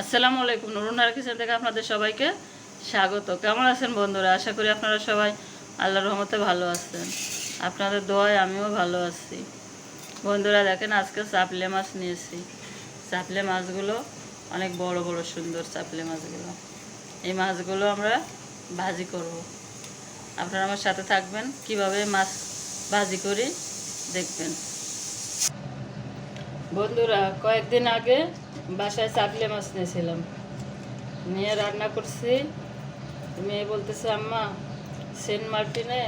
আসসালামু আলাইকুম নুরুনার কিচেন থেকে আপনাদের সবাইকে স্বাগত। কেমন আছেন বন্ধুরা? আশা করি আপনারা সবাই আল্লাহর রহমতে ভালো আছেন। আপনাদের দোয়ায় আমিও ভালো আছি। বন্ধুরা, দেখেন আজকে চাপলে মাছ নিয়েছি। চাপলে মাছগুলো অনেক বড় বড়, সুন্দর চাপলে মাছগুলো। এই মাছগুলো আমরা ভাজি করব। আপনারা আমার সাথে থাকবেন। কীভাবে মাছ ভাজি করি দেখবেন। বন্ধুরা, কয়েকদিন আগে বাসায় চাপলে মাছ নিয়েছিলাম। নিয়ে রান্না করছি। মেয়ে বলতেছে, আম্মা, সেন্ট মার্টিনে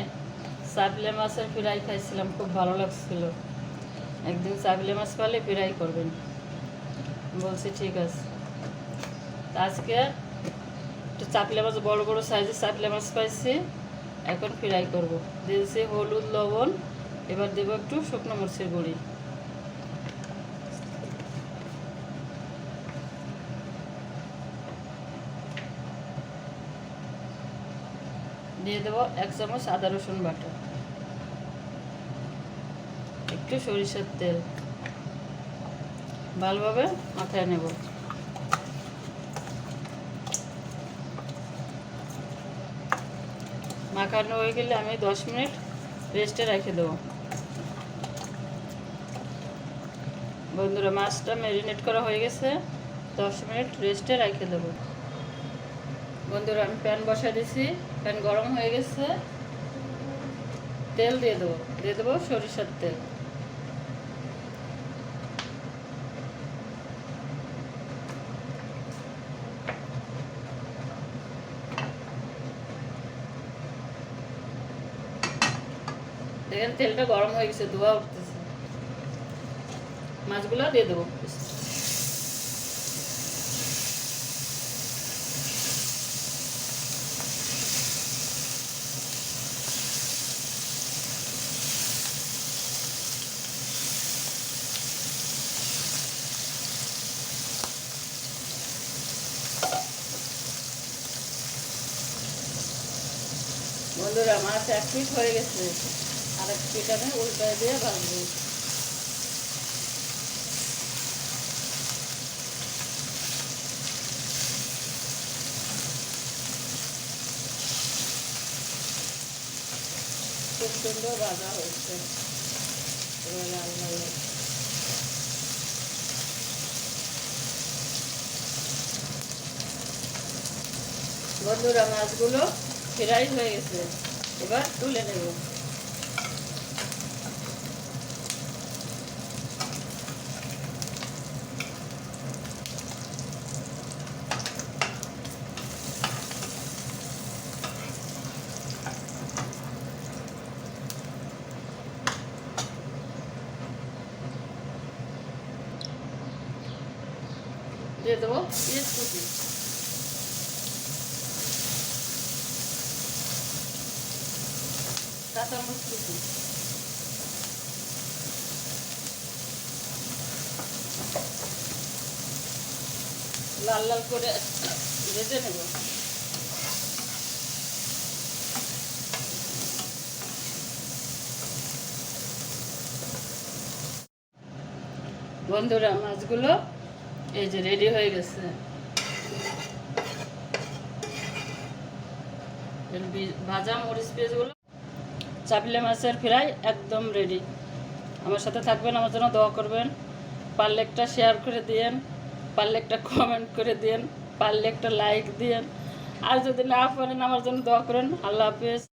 চাপলে মাছের ফ্রাই খাইছিলাম, খুব ভালো লাগছিল। একদিন চাপলে মাছ পালে ফ্রাই করবেন। বলছি, ঠিক আছে। আজকে একটু চাপলে মাছ, বড় বড় সাইজের চাপলে মাছ পাইছি। এখন ফ্রাই করব। দিয়েছি হলুদ, লবণ। এবার দেবো একটু শুকনো মরিচের গুঁড়ি। দিয়ে দেবো এক চামচ আদা রসুন বাটা। একটু সরিষার তেল। ভালোভাবে মাখায় নেব। মাখানো হয়ে গেলে আমি দশ মিনিট রেস্টে রেখে দেবো। বন্ধুরা, মাছটা ম্যারিনেট করা হয়ে গেছে। দশ মিনিট রেস্টে রেখে দেবো। বন্ধুরা, আমি প্যান বসাই দিয়েছি প্যান গরম হয়ে গেছে। তেল দিয়ে দেবো। দিয়ে দেবো সরিষার তেল। দেখেন, তেলটা গরম হয়ে গেছে, ধোয়া উঠতেছে। মাছগুলো দিয়ে দেবো। বন্ধুরা, মাছ এক পিস হয়ে গেছে। আর এক পিস আমি উল্টায় দিয়ে ভাজবো খুব সুন্দর ভাজা লাল বন্ধুরা, মাছগুলো ফ্রাই হয়ে গেছে এবার তুলে নেব দিয়ে দেবো পেঁয়াজ কুচি কাঁচামরিচ কুচি লাল লাল করে ভেজে নেব। বন্ধুরা, মাছগুলো এই যে রেডি হয়ে গেছে। ভাজা মরিচ পেঁয়াজগুলো চাপলে মাছের ফ্রাই একদম রেডি আমার সাথে থাকবেন, আমার জন্য দোয়া করবেন। পারলে একটা শেয়ার করে দিয়েন, পারলে একটা কমেন্ট করে দিয়েন, পারলে একটা লাইক দিয়েন। আর যদি না পারেন, আমার জন্য দোয়া করেন। আল্লাহ হাফিজ।